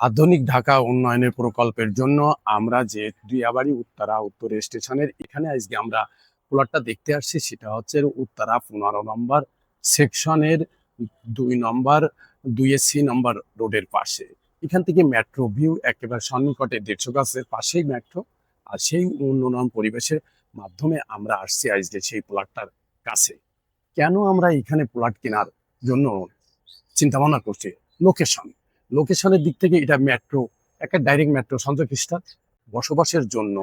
আধুনিক ঢাকা উন্নয়নের প্রকল্পের জন্য আমরা যে দিয়াবাড়ি উত্তরা উত্তর স্টেশনের এখানে আজকে আমরা প্লটটা দেখতে আসছি, সেটা হচ্ছে উত্তরা পনেরো নম্বর সেকশনের দুই নম্বর, দুই সি নম্বর রোডের পাশে। এখান থেকে মেট্রো ভিউ একেবারে সন্নিকটে দেড়শো গাছের পাশেই মেট্রো আর সেই উন্নয়ন পরিবেশের মাধ্যমে আমরা আসছি আজকে সেই প্লটটার কাছে। কেন আমরা এখানে প্লট কেনার জন্য চিন্তা ভাবনা করছি? লোকেশন লোকেশনের দিক থেকে এটা মেট্রো একটা ডাইরেক্ট মেট্রো সঞ্চয়খ্রিস্টান বসবাসের জন্য,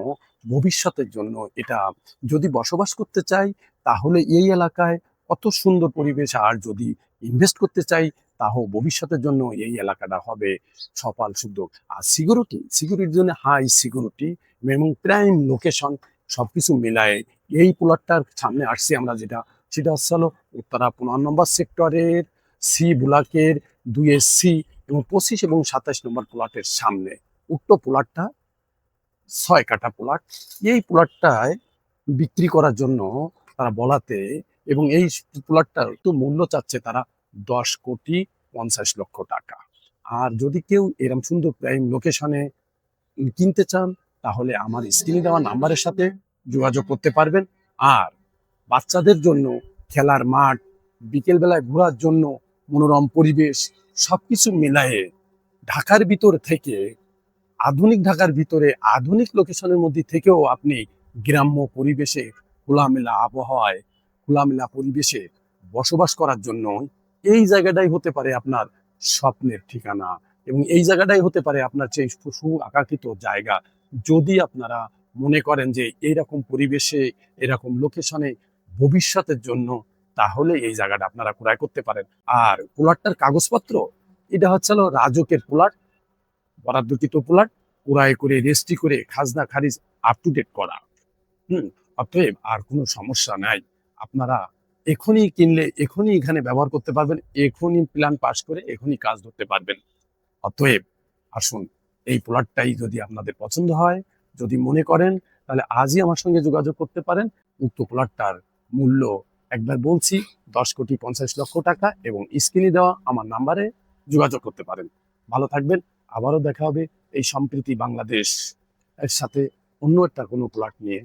ভবিষ্যতের জন্য এটা, যদি বসবাস করতে চাই, তাহলে এই এলাকায় কত সুন্দর পরিবেশ, আর যদি ইনভেস্ট করতে চাই তাও ভবিষ্যতের জন্য এই এলাকাটা হবে সফল সুযোগ আর সিকিউরিটি সিকিউরিটির জন্য হাই সিকিউরিটি এবং প্রাইম লোকেশন সবকিছু মিলায়ে এই প্লটটার সামনে আসছি আমরা যেটা, সেটা হচ্ছে হলো উত্তরা পনেরো নম্বর সেক্টরের সি ব্লকের দুই এস সি এবং পঁচিশ এবং সাতাশ নম্বর প্লটের সামনে। উক্ত প্লটটা ছয় কাটা প্লট এই প্লটটায় বিক্রি করার জন্য তারা বলাতে এবং এই প্লটটার তো মূল্য চাচ্ছে তারা দশ কোটি পঞ্চাশ লক্ষ টাকা। আর যদি কেউ এরম সুন্দর প্রাইম লোকেশনে কিনতে চান, তাহলে আমার স্ক্রিনে দেওয়া নাম্বারের সাথে যোগাযোগ করতে পারবেন। আর বাচ্চাদের জন্য খেলার মাঠ, বিকেলবেলায় ঘোরার জন্য মনোরম পরিবেশ সবকিছু মিলায়ে ঢাকার ভিতর থেকে, আধুনিক ঢাকার ভিতরে, আধুনিক লোকেশনের মধ্যে থেকেও আপনি গ্রাম্য পরিবেশে খোলামেলা আবহাওয়ায়, খোলামেলা পরিবেশে বসবাস করার জন্য এই জায়গাটাই হতে পারে আপনার স্বপ্নের ঠিকানা এবং এই জায়গাটাই হতে পারে আপনার সেই সু আকাঙ্ক্ষিত জায়গা। যদি আপনারা মনে করেন যে এইরকম পরিবেশে, এরকম লোকেশনে ভবিষ্যতের জন্য তাহলে এই জায়গাটা আপনারা ক্রয় করতে পারেন। আর প্লটটার কাগজপত্র, এটা হচ্ছে রাজকের প্লট বরাদ্দকৃত প্লট ক্রয় করে, রেজিস্ট্রি করে, খাজনা, খারিজ আপ টু ডেট করা। হুম, অতএব আর কোনো সমস্যা নাই। আপনারা এখনই কিনলে, এখনই এখানে ব্যবহার করতে পারবেন, এখনই প্ল্যান পাস করে এখনই কাজ ধরতে পারবেন। অতএব আসুন, এই প্লটটাই যদি আপনাদের পছন্দ হয়, যদি মনে করেন, তাহলে আজই আমার সঙ্গে যোগাযোগ করতে পারেন। উক্ত প্লটটার মূল্য একবার বলছি, দশ কোটি পঞ্চাশ লক্ষ টাকা এবং স্ক্রিনে দেওয়া আমার নাম্বারে যোগাযোগ করতে পারেন। ভালো থাকবেন, আবারও দেখা হবে এই সম্প্রীতি বাংলাদেশ এর সাথে অন্য একটা কোনো প্লট নিয়ে।